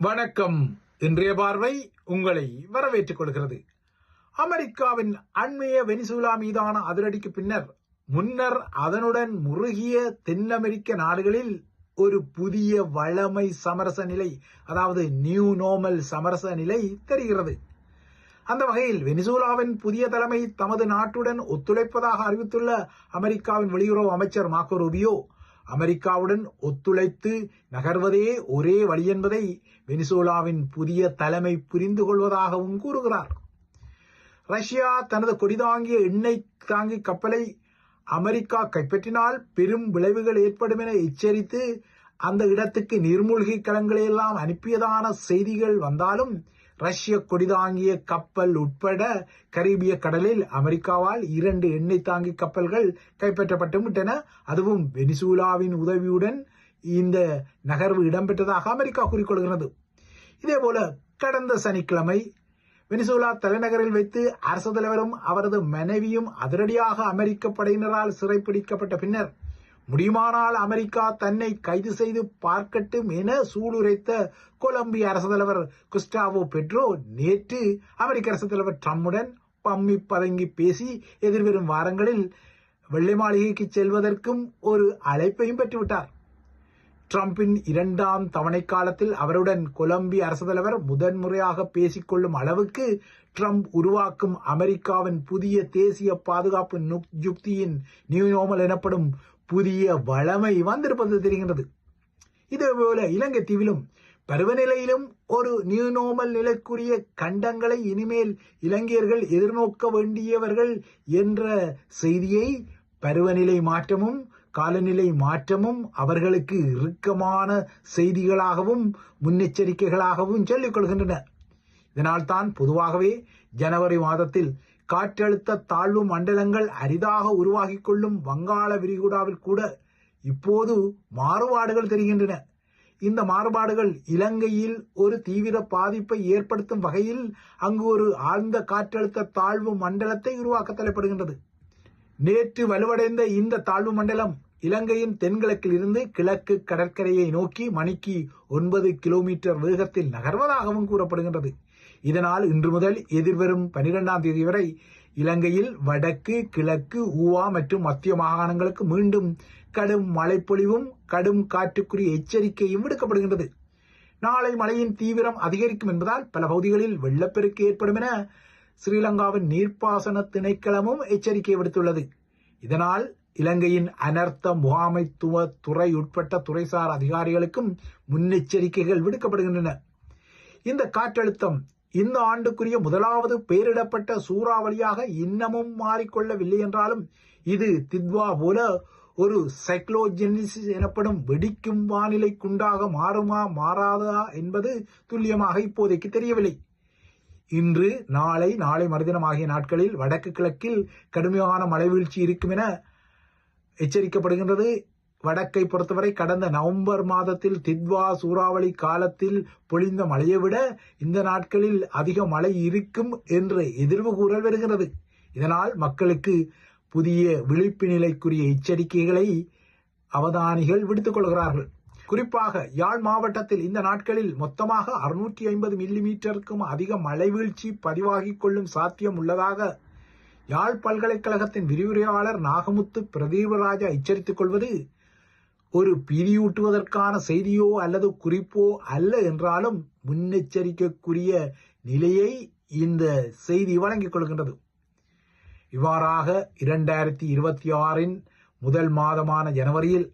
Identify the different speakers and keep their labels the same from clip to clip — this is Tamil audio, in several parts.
Speaker 1: வணக்கம். இன்றைய பார்வை உங்களை வரவேற்றுக் கொள்கிறது. அமெரிக்காவின் அண்மைய வெனிசுலா மீதான அதிரடிக்கு பின்னர் முன்னர் அதனுடன் முருகிய தென் அமெரிக்க நாடுகளில் ஒரு புதிய வளமை சமரச நிலை அதாவது நியூ நோமல் சமரச நிலை தெரிகிறது. அந்த வகையில் வெனிசூலாவின் புதிய தலைமை தமது நாட்டுடன் ஒத்துழைப்பதாக அறிவித்துள்ள அமெரிக்காவின் வெளியுறவு அமைச்சர் மாக்கோ ரூபியோ அமெரிக்காவுடன் ஒத்துழைத்து நகர்வதே ஒரே வழி என்பதை வெனிசோலாவின் புதிய தலைமை புரிந்து கொள்வதாகவும் கூறுகிறார். ரஷ்யா தனது கொடிதாங்கிய எண்ணெய் தாங்கி கப்பலை அமெரிக்கா கைப்பற்றினால் பெரும் விளைவுகள் ஏற்படும் என எச்சரித்து அந்த இடத்துக்கு நீர்மூழ்கி கலங்களை எல்லாம் அனுப்பியதான செய்திகள் வந்தாலும் ரஷ்ய கொடிதாங்கிய கப்பல் உட்பட கரீபிய கடலில் அமெரிக்காவால் இரண்டு எண்ணெய் தாங்கி கப்பல்கள் கைப்பற்றப்பட்டு விட்டன. அதுவும் வெனிசூலாவின் உதவியுடன் இந்த நகர்வு இடம்பெற்றதாக அமெரிக்கா கூறிக்கொள்கிறது. இதேபோல கடந்த சனிக்கிழமை வெனிசூலா தலைநகரில் வைத்து அரசு தலைவரும் அவரது மனைவியும் அதிரடியாக அமெரிக்க படையினரால் சிறைப்பிடிக்கப்பட்ட பின்னர் முடியுமானால் அமெரிக்கா தன்னை கைது செய்து பார்க்கட்டும் என சூளுரைத்த கொலம்பிய அரசு தலைவர் குஸ்டாவோ பெட்ரோ நேற்று அமெரிக்க அரசு தலைவர் ட்ரம்புடன் பம்மி பதங்கி பேசி எதிர்வரும் வாரங்களில் வெள்ளை மாளிகைக்கு செல்வதற்கும் ஒரு அழைப்பையும் பெற்றுவிட்டார். ட்ரம்பின் இரண்டாம் தவணை காலத்தில் அவருடன் கொலம்பிய அரசு தலைவர் முதன்முறையாக பேசிக்கொள்ளும் அளவுக்கு ட்ரம்ப் உருவாக்கும் அமெரிக்காவின் புதிய தேசிய பாதுகாப்பு யுக்தியின் நியூ நோமல் எனப்படும் புதிய வளமை வந்திருப்பது தெரிகின்றது. இதேபோல இலங்கை தீவிலும் பருவநிலையிலும் ஒரு நியூ நோமல் நிலைக்குரிய கண்டங்களை இனிமேல் இலங்கையர்கள் எதிர்நோக்க வேண்டியவர்கள் என்ற செய்தியை பருவநிலை மாற்றமும் காலநிலை மாற்றமும் அவர்களுக்கு இறுக்கமான செய்திகளாகவும் முன்னெச்சரிக்கைகளாகவும் சொல்லிக் கொள்கின்றன. இதனால் தான் பொதுவாகவே ஜனவரி மாதத்தில் காற்றழுத்த தாழ்வு மண்டலங்கள் அரிதாக உருவாகிக் கொள்ளும் வங்காள விரிகுடாவில் கூட இப்போது மாறுபாடுகள் தெரிகின்றன. இந்த மாறுபாடுகள் இலங்கையில் ஒரு தீவிர பாதிப்பை ஏற்படுத்தும் வகையில் அங்கு ஒரு ஆழ்ந்த காற்றழுத்த தாழ்வு மண்டலத்தை உருவாக்க தலைப்படுகின்றது. நேற்று வலுவடைந்த இந்த தாழ்வு மண்டலம் இலங்கையின் தென்கிழக்கில் இருந்து கிழக்கு கடற்கரையை நோக்கி மணிக்கு ஒன்பது கிலோமீட்டர் வேகத்தில் நகர்வதாகவும் கூறப்படுகின்றது. இதனால் இன்று முதல் எதிர்வரும் பனிரெண்டாம் தேதி வரை இலங்கையில் வடக்கு கிழக்கு ஊவா மற்றும் மத்திய மாகாணங்களுக்கு மீண்டும் கடும் மழைப்பொழிவும் கடும் காற்றுக்குரிய எச்சரிக்கையும் விடுக்கப்படுகின்றது. நாளை மழையின் தீவிரம் அதிகரிக்கும் என்பதால் பல பகுதிகளில் வெள்ளப்பெருக்கு ஏற்படும் என ஸ்ரீலங்காவின் நீர்ப்பாசன திணைக்களமும் எச்சரிக்கை விடுத்துள்ளது. இதனால் இலங்கையின் அனர்த்த முகாமைத்துவ துறை உட்பட்ட துறைசார் அதிகாரிகளுக்கும் முன்னெச்சரிக்கைகள் விடுக்கப்படுகின்றன. இந்த காற்றழுத்தம் இந்த ஆண்டுக்குரிய முதலாவது பெயரிடப்பட்ட சூறாவளியாக இன்னமும் மாறிக்கொள்ளவில்லை என்றாலும் இது தித்வா போல ஒரு சைக்ளோஜெனிசிஸ் எனப்படும் வெடிக்கும் வானிலைக்குண்டாக மாறுமா மாறாதா என்பது துல்லியமாக இப்போதைக்கு தெரியவில்லை. இன்று நாளை நாளை மறுதினம் ஆகிய நாட்களில் வடக்கு கிழக்கில் கடுமையான மழை வீழ்ச்சி இருக்கும் என எச்சரிக்கப்படுகின்றது. வடக்கை பொறுத்தவரை கடந்த நவம்பர் மாதத்தில் தித்வா சூறாவளி காலத்தில் பொழிந்த மழையை விட இந்த நாட்களில் அதிக மழை இருக்கும் என்று எதிர்வு கூறல் வருகிறது. இதனால் மக்களுக்கு புதிய விழிப்பு நிலைக்குரிய எச்சரிக்கைகளை அவதானிகள் விடுத்துக் கொள்கிறார்கள். குறிப்பாக யாழ் மாவட்டத்தில் இந்த நாட்களில் மொத்தமாக அறுநூற்றி ஐம்பது மில்லி மீட்டருக்கும் அதிக மழை வீழ்ச்சி பதிவாகிக் கொள்ளும் சாத்தியம் உள்ளதாக யாழ் பல்கலைக்கழகத்தின் விரிவுரையாளர் நாகமுத்து பிரதீபராஜா எச்சரித்துக் கொள்வது ஒரு பிரியூட்டுவதற்கான செய்தியோ அல்லது குறிப்போ அல்ல என்றாலும் முன்னெச்சரிக்கைக்குரிய நிலையை இந்த செய்தி வழங்கிக் கொள்கின்றது. இவ்வாறாக இரண்டாயிரத்தி இருபத்தி ஆறின் முதல் மாதமான ஜனவரியில்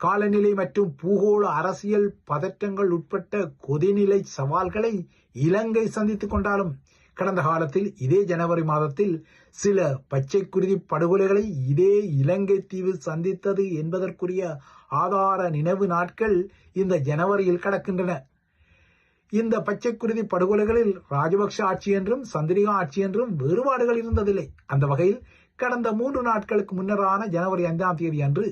Speaker 1: காலநிலை மற்றும் பூகோள அரசியல் பதற்றங்கள் உட்பட்ட கொதிநிலை சவால்களை இலங்கை சந்தித்துக் கொண்டாலும் கடந்த காலத்தில் இதே ஜனவரி மாதத்தில் சில பச்சை குருதி படுகொலைகளை இதே இலங்கை தீவு சந்தித்தது என்பதற்குரிய ஆதார நினைவு நாட்கள் இந்த ஜனவரியில் கடக்கின்றன. இந்த பச்சைக்குருதி படுகொலைகளில் ராஜபக்ஷ ஆட்சி என்றும் சந்திரிகா ஆட்சி என்றும் வேறுபாடுகள் இருந்ததில்லை. அந்த வகையில் கடந்த மூன்று நாட்களுக்கு முன்னரான ஜனவரி ஐந்தாம் தேதி அன்று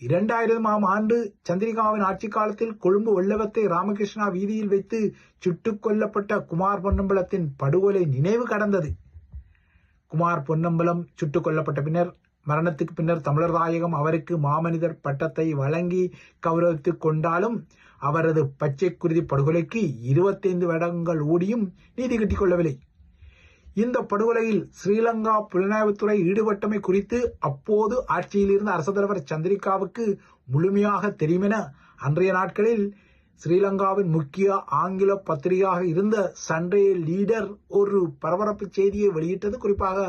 Speaker 1: இரண்டாயிரமாம் ஆண்டு சந்திரிகாவின் ஆட்சி காலத்தில் கொழும்பு வெள்ளவத்தை ராமகிருஷ்ணா வீதியில் வைத்து சுட்டுக் கொல்லப்பட்ட குமார் பொன்னம்பலத்தின் படுகொலை நினைவு கடந்தது. குமார் பொன்னம்பலம் சுட்டுக் கொல்லப்பட்ட பின்னர் மரணத்துக்கு பின்னர் தமிழர் தாயகம் அவருக்கு மாமனிதர் பட்டத்தை வழங்கி கௌரவித்துக் கொண்டாலும் அவரது பச்சை குருதி படுகொலைக்கு இருபத்தைந்து வருடங்கள் ஓடியும் நீதி கட்டிக் கொள்ளவில்லை இந்த படுகொலையில் ஸ்ரீலங்கா புலனாய்வுத்துறை ஈடுபட்டமை குறித்து அப்போது ஆட்சியில் இருந்த அரசு தலைவர் சந்திரிகாவுக்கு முழுமையாக தெரியுமென அன்றைய நாட்களில் ஸ்ரீலங்காவின் முக்கிய ஆங்கில பத்திரிகையாக இருந்த சண்டே லீடர் ஒரு பரபரப்பு செய்தியை வெளியிட்டது குறிப்பாக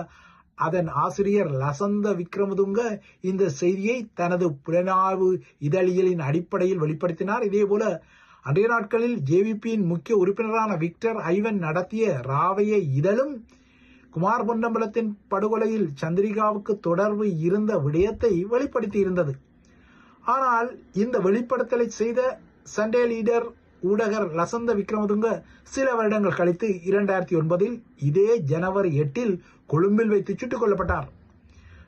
Speaker 1: அதன் ஆசிரியர் லசந்த விக்ரமதுங்க இந்த செய்தியை தனது புலனாய்வு இதழியலின் அடிப்படையில் வெளிப்படுத்தினார். இதேபோல அன்றைய நாட்களில் ஜேவிபியின் முக்கிய உறுப்பினரான விக்டர் ஐவன் நடத்திய ராவைய இதழும் குமார் பொன்னம்பலத்தின் படுகொலையில் சந்திரிகாவுக்கு தொடர்பு இருந்த விடயத்தை வெளிப்படுத்தியிருந்தது. ஆனால் இந்த வெளிப்படுத்தலை செய்த சண்டே லீடர் ஊடகர் லசந்த விக்ரமதுங்க சில வருடங்கள் கழித்து இரண்டாயிரத்தி ஒன்பதில் இதே ஜனவரி எட்டில் கொழும்பில் வைத்து சுட்டுக் கொல்லப்பட்டார்.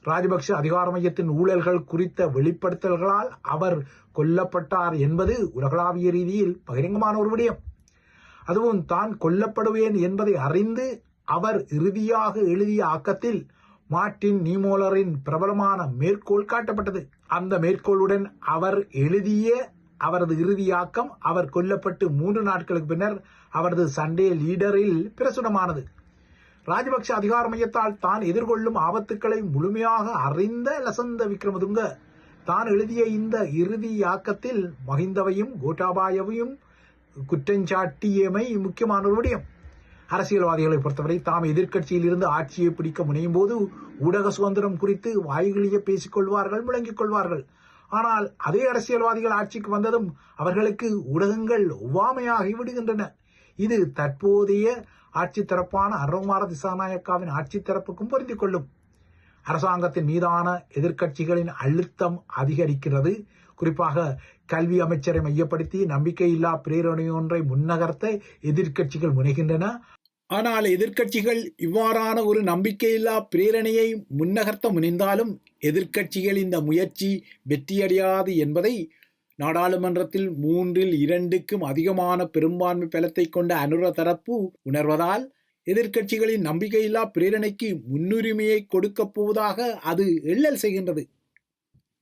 Speaker 1: ராஜபக்ஷ அதிகார மையத்தின் ஊழல்கள் குறித்த வெளிப்படுத்தல்களால் அவர் கொல்லப்பட்டார் என்பது உலகளாவிய ரீதியில் பகிரங்கமான ஒரு விடயம். அதுவும் தான் கொல்லப்படுவேன் என்பதை அறிந்து அவர் இறுதியாக எழுதிய ஆக்கத்தில் மார்டின் நீமோலரின் பிரபலமான மேற்கோள் காட்டப்பட்டது. அந்த மேற்கோளுடன் அவர் எழுதிய அவரது இறுதியாக்கம் அவர் கொல்லப்பட்டு மூன்று நாட்களுக்கு பின்னர் அவரது சண்டே லீடரில் பிரசுரமானது. ராஜபக்ஷ அதிகார மையத்தால் தான் எதிர்கொள்ளும் ஆபத்துக்களை முழுமையாக அறிந்த லசந்த விக்ரமதுங்க. தான் எழுதிய இந்த இறுதியாக்கத்தில் மகிந்தவையும் கோட்டாபாயவையும் குற்றஞ்சாட்டியமை முக்கியமான ஒரு விடயம். அரசியல்வாதிகளை பொறுத்தவரை தாம் எதிர்க்கட்சியில் இருந்து ஆட்சியை பிடிக்க முனையும் போது ஊடக சுதந்திரம் குறித்து வாய்களிய பேசிக்கொள்வார்கள் முழங்கிக் கொள்வார்கள் ஆனால் அதே அரசியல்வாதிகள் ஆட்சிக்கு வந்ததும் அவர்களுக்கு ஊடகங்கள் ஒவ்வாமையாகி விடுகின்றன இது தற்போதைய ஆட்சி தரப்பான அருண்குமார திசாநாயக்காவின் ஆட்சி தரப்புக்கும் பொருந்திக் கொள்ளும். அரசாங்கத்தின் மீதான எதிர்க்கட்சிகளின் அழுத்தம் அதிகரிக்கிறது. குறிப்பாக கல்வி அமைச்சரை மையப்படுத்தி நம்பிக்கையில்லா பிரேரணையொன்றை முன்னகர்த்த எதிர்க்கட்சிகள் முனைகின்றன. ஆனால் எதிர்க்கட்சிகள் இவ்வாறான ஒரு நம்பிக்கையில்லா பிரேரணையை முன்னகர்த்த முனைந்தாலும் எதிர்க்கட்சிகள் இந்த முயற்சி வெற்றியடையாது என்பதை நாடாளுமன்றத்தில் மூன்றில் இரண்டுக்கும் அதிகமான பெரும்பான்மை பலத்தை கொண்ட அனுர தரப்பு உணர்வதால் எதிர்க்கட்சிகளின் நம்பிக்கையில்லா பிரேரணைக்கு முன்னுரிமையை கொடுக்கப் போவதாக அது எள்ளல் செய்கின்றது.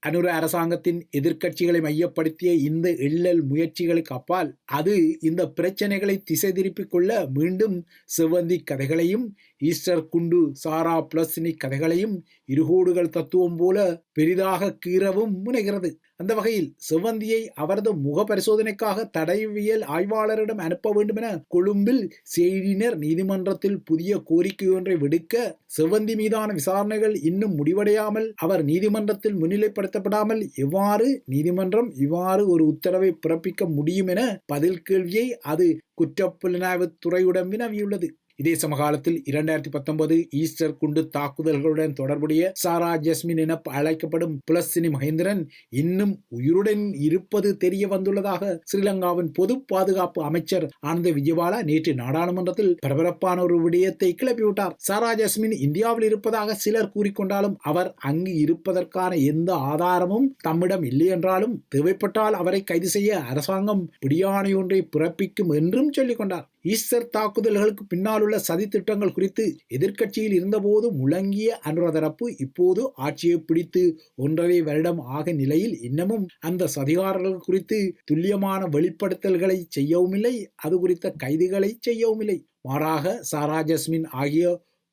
Speaker 1: அனுர அரசாங்கத்தின் எதிர்க்கட்சிகளை மையப்படுத்திய இந்த எள்ளல் முயற்சிகளுக்கு அப்பால் அது இந்த பிரச்சனைகளை திசை திருப்பிக் கொள்ள மீண்டும் செவ்வந்தி கதைகளையும் ஈஸ்டர் குண்டு சாரா பிளஸ்னி கதைகளையும் இருகோடுகள் தத்துவம் போல பெரிதாக கீறவும் முனைகிறது. அந்த வகையில் செவ்வந்தியை அவரது முக பரிசோதனைக்காக தடயவியல் ஆய்வாளரிடம் அனுப்ப வேண்டும் என கொழும்பில் செய்தியினர் நீதிமன்றத்தில் புதிய கோரிக்கை ஒன்றை விடுக்க செவ்வந்தி மீதான விசாரணைகள் இன்னும் முடிவடையாமல் அவர் நீதிமன்றத்தில் முன்னிலைப்படுத்தப்படாமல் எவ்வாறு நீதிமன்றம் இவ்வாறு ஒரு உத்தரவை பிறப்பிக்க முடியும் என பதில் கேள்வியை அது குற்றப்புலனாய்வு துறையுடன் வினவியுள்ளது. இதே சமகாலத்தில் இரண்டாயிரத்தி பத்தொன்பது ஈஸ்டர் குண்டு தாக்குதல்களுடன் தொடர்புடைய சாரா ஜஸ்மின் என அழைக்கப்படும் புலஸ்தினி மகேந்திரன் இன்னும் உயிருடன் இருப்பது தெரிய வந்துள்ளதாக ஸ்ரீலங்காவின் பொது பாதுகாப்பு அமைச்சர் ஆனந்த விஜயபாலா நேற்று நாடாளுமன்றத்தில் பரபரப்பான ஒரு விடயத்தை கிளப்பிவிட்டார். சாரா ஜஸ்மின் இந்தியாவில் இருப்பதாக சிலர் கூறிக்கொண்டாலும் அவர் அங்கு இருப்பதற்கான எந்த ஆதாரமும் தம்மிடம் இல்லை என்றாலும் தேவைப்பட்டால் அவரை கைது செய்ய அரசாங்கம் பிடியானை ஒன்றை பிறப்பிக்கும் என்றும் சொல்லிக் கொண்டார் ஈஸ்டர் தாக்குதல்களுக்கு பின்னால் உள்ள சதி திட்டங்கள் குறித்து எதிர்க்கட்சியில் இருந்தபோது முழங்கிய அனுரதரப்பு இப்போது ஆட்சியை பிடித்து ஒன்றரை வருடம் ஆக நிலையில் இன்னமும் அந்த சதிகாரர்கள் குறித்து துல்லியமான வெளிப்படுத்தல்களை செய்யவும் இல்லை அது குறித்த கைதுகளை செய்யவும் இல்லை மாறாக சாரா ஜஸ்மின் ஆகிய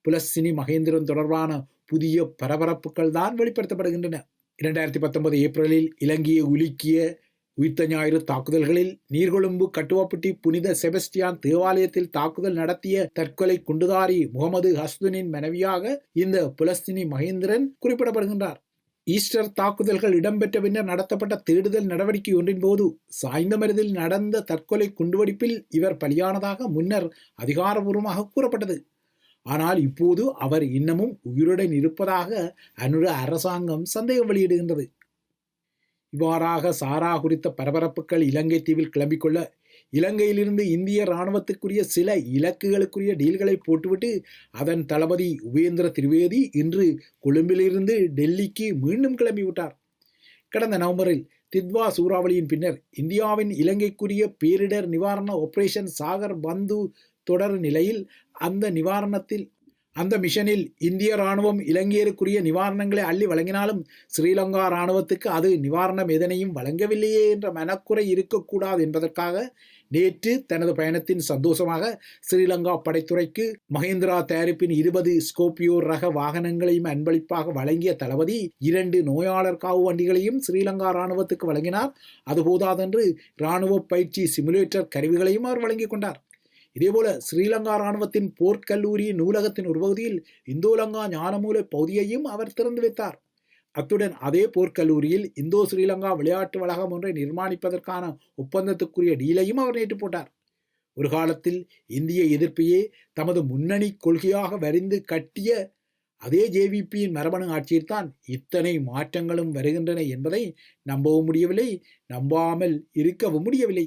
Speaker 1: புலஸ்தினி மகேந்திரன் தொடர்பான புதிய பரபரப்புகள் தான் வெளிப்படுத்தப்படுகின்றன. இரண்டாயிரத்தி பத்தொன்பது ஏப்ரலில் இலங்கையை உலுக்கிய உயிர்த்த ஞாயிறு தாக்குதல்களில் நீர்கொழும்பு கட்டுவப்பட்டி புனித செபஸ்டியான் தேவாலயத்தில் தாக்குதல் நடத்திய தற்கொலை குண்டுதாரி முகமது ஹஸ்துனின் மனைவியாக இந்த புலஸ்தினி மகேந்திரன் குறிப்பிடப்படுகின்றார். ஈஸ்டர் தாக்குதல்கள் இடம்பெற்ற பின்னர் நடத்தப்பட்ட தேடுதல் நடவடிக்கை ஒன்றின் போது சாய்ந்தமருதில் நடந்த தற்கொலை குண்டுவெடிப்பில் இவர் பலியானதாக முன்னர் அதிகாரபூர்வமாக கூறப்பட்டது. ஆனால் இப்போது அவர் இன்னமும் உயிருடன் இருப்பதாக அனுர அரசாங்கம் சந்தேகம் வெளியிடுகின்றது. இவ்வாறாக சாரா குறித்த பரபரப்புகள் இலங்கை தீவில் கிளம்பிக்கொள்ள இலங்கையிலிருந்து இந்திய இராணுவத்துக்குரிய சில இலக்குகளுக்குரிய டீல்களை போட்டுவிட்டு அதன் தளபதி உபேந்திர திரிவேதி இன்று கொழும்பிலிருந்து டெல்லிக்கு மீண்டும் கிளம்பிவிட்டார். கடந்த நவம்பரில் தித்வா சூறாவளியின் பின்னர் இந்தியாவின் இலங்கைக்குரிய பேரிடர் நிவாரண ஆபரேஷன் சாகர் பந்து தொடர் நிலையில் அந்த நிவாரணத்தில் அந்த மிஷனில் இந்திய ராணுவம் இலங்கையருக்குரிய நிவாரணங்களை அள்ளி வழங்கினாலும் ஸ்ரீலங்கா இராணுவத்துக்கு அது நிவாரணம் எதனையும் வழங்கவில்லையே என்ற மனக்குறை இருக்கக்கூடாது என்பதற்காக நேற்று தனது பயணத்தின் சந்தோஷமாக ஸ்ரீலங்கா படைத்துறைக்கு மஹிந்திரா தயாரிப்பின் இருபது ஸ்கோபியோ ரக வாகனங்களையும் அன்பளிப்பாக வழங்கிய தளபதி இரண்டு நோயாளர் காவு வண்டிகளையும் ஸ்ரீலங்கா ராணுவத்துக்கு வழங்கினார். அது போதாதென்று ராணுவ பயிற்சி சிமுலேட்டர் கருவிகளையும் அவர் வழங்கிக் கொண்டார். இதேபோல ஸ்ரீலங்கா இராணுவத்தின் போர்க்கல்லூரி நூலகத்தின் ஒரு பகுதியில் இந்தோலங்கா ஞானமூல பகுதியையும் அவர் திறந்து வைத்தார். அத்துடன் அதே போர்க்கல்லூரியில் இந்தோ ஸ்ரீலங்கா விளையாட்டு வளாகம் ஒன்றை நிர்மாணிப்பதற்கான ஒப்பந்தத்துக்குரிய டீலையும் அவர் நேற்று போட்டார். ஒரு காலத்தில் இந்திய எதிர்ப்பையே தமது முன்னணி கொள்கையாக வரிந்து கட்டிய அதே ஜேவிபியின் மரபணு ஆட்சியில்தான் இத்தனை மாற்றங்களும் வருகின்றன என்பதை நம்பவும் முடியவில்லை நம்பாமல் இருக்கவும் முடியவில்லை.